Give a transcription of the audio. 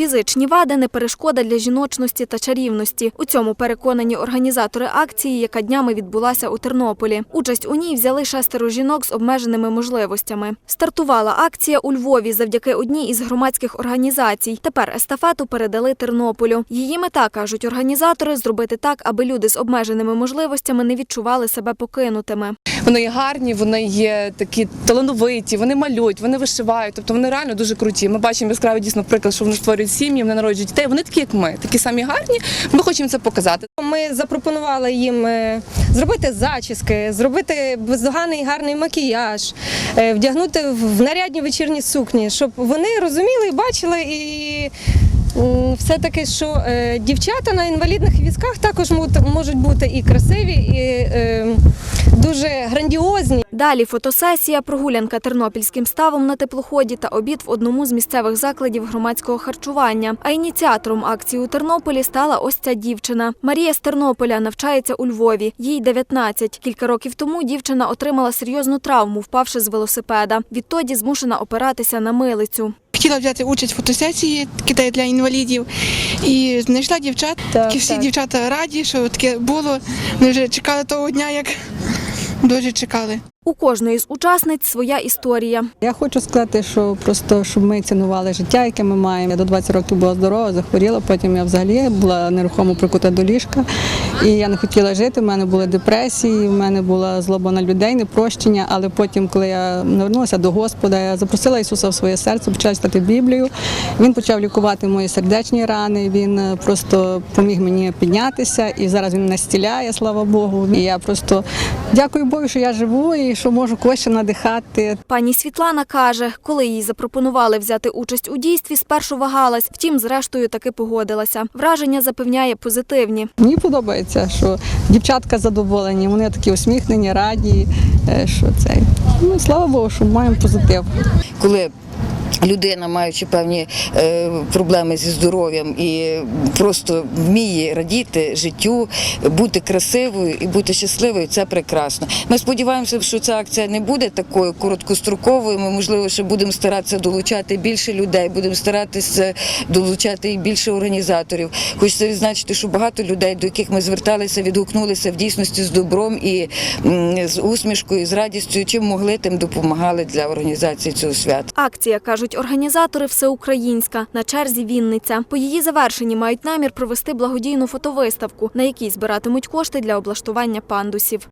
Фізичні вади не перешкода для жіночності та чарівності. У цьому переконані організатори акції, яка днями відбулася у Тернополі. Участь у ній взяли шестеро жінок з обмеженими можливостями. Стартувала акція у Львові завдяки одній із громадських організацій. Тепер естафету передали Тернополю. Її мета, кажуть організатори, зробити так, аби люди з обмеженими можливостями не відчували себе покинутими. Вони є гарні, вони є такі талановиті, вони малюють, вони вишивають. Тобто вони реально дуже круті. Ми бачимо яскравий дійсно приклад, що вони створюють сім'ї, вони народжують дітей. Вони такі, як ми, такі самі гарні. Ми хочемо це показати. Ми запропонували їм е, зробити зачіски, зробити бездоганний гарний макіяж, е, вдягнути в нарядні вечірні сукні, щоб вони розуміли і бачили і. Все-таки, що е, дівчата на інвалідних візках також можуть бути і красиві, і дуже грандіозні. Далі фотосесія, прогулянка тернопільським ставом на теплоході та обід в одному з місцевих закладів громадського харчування. А ініціатором акції у Тернополі стала ось ця дівчина. Марія з Тернополя навчається у Львові. Їй 19. Кілька років тому дівчина отримала серйозну травму, впавши з велосипеда. Відтоді змушена опиратися на милицю. Хотіла взяти участь в фотосесії таке для інвалідів і знайшла дівчат. Так, Такі всі так. дівчата раді, що таке було. Ми вже чекали того дня, як дуже чекали. У кожної з учасниць своя історія. Я хочу сказати, що просто щоб ми цінували життя, яке ми маємо. Я до 20 років була здорова, захворіла. Потім я взагалі була нерухомо прикута до ліжка, і я не хотіла жити. У мене були депресії, в мене була злоба на людей, непрощення. Але потім, коли я навернулася до Господа, я запросила Ісуса в своє серце, почала читати Біблію. Він почав лікувати мої сердечні рани. Він е, просто поміг мені піднятися, і зараз він настіляє, слава Богу. І я просто дякую Богу, що я живу і що можу когось ще надихати. Пані Світлана каже, коли їй запропонували взяти участь у дійстві, спершу вагалась, втім, зрештою таки погодилася. Враження запевняє позитивні. Мені подобається, що дівчатка задоволені, вони такі усміхнені, раді, е, що це. Ну, слава Богу, що маємо позитив. коли людина, маючи певні е, проблеми зі здоров'ям і просто вміє радіти життю, бути красивою і бути щасливою, це прекрасно. Ми сподіваємося, що ця акція не буде такою короткостроковою. Ми, можливо, ще будемо старатися долучати більше людей, будемо старатися долучати і більше організаторів. Хочеться відзначити, що багато людей, до яких ми зверталися, відгукнулися в дійсності з добром і з усмішкою, з радістю, чим могли, тим допомагали для організації цього свята. Акція, кажуть організатори, всеукраїнська. На черзі Вінниця. По її завершенні мають намір провести благодійну фотовиставку, на якій збиратимуть кошти для облаштування пандусів.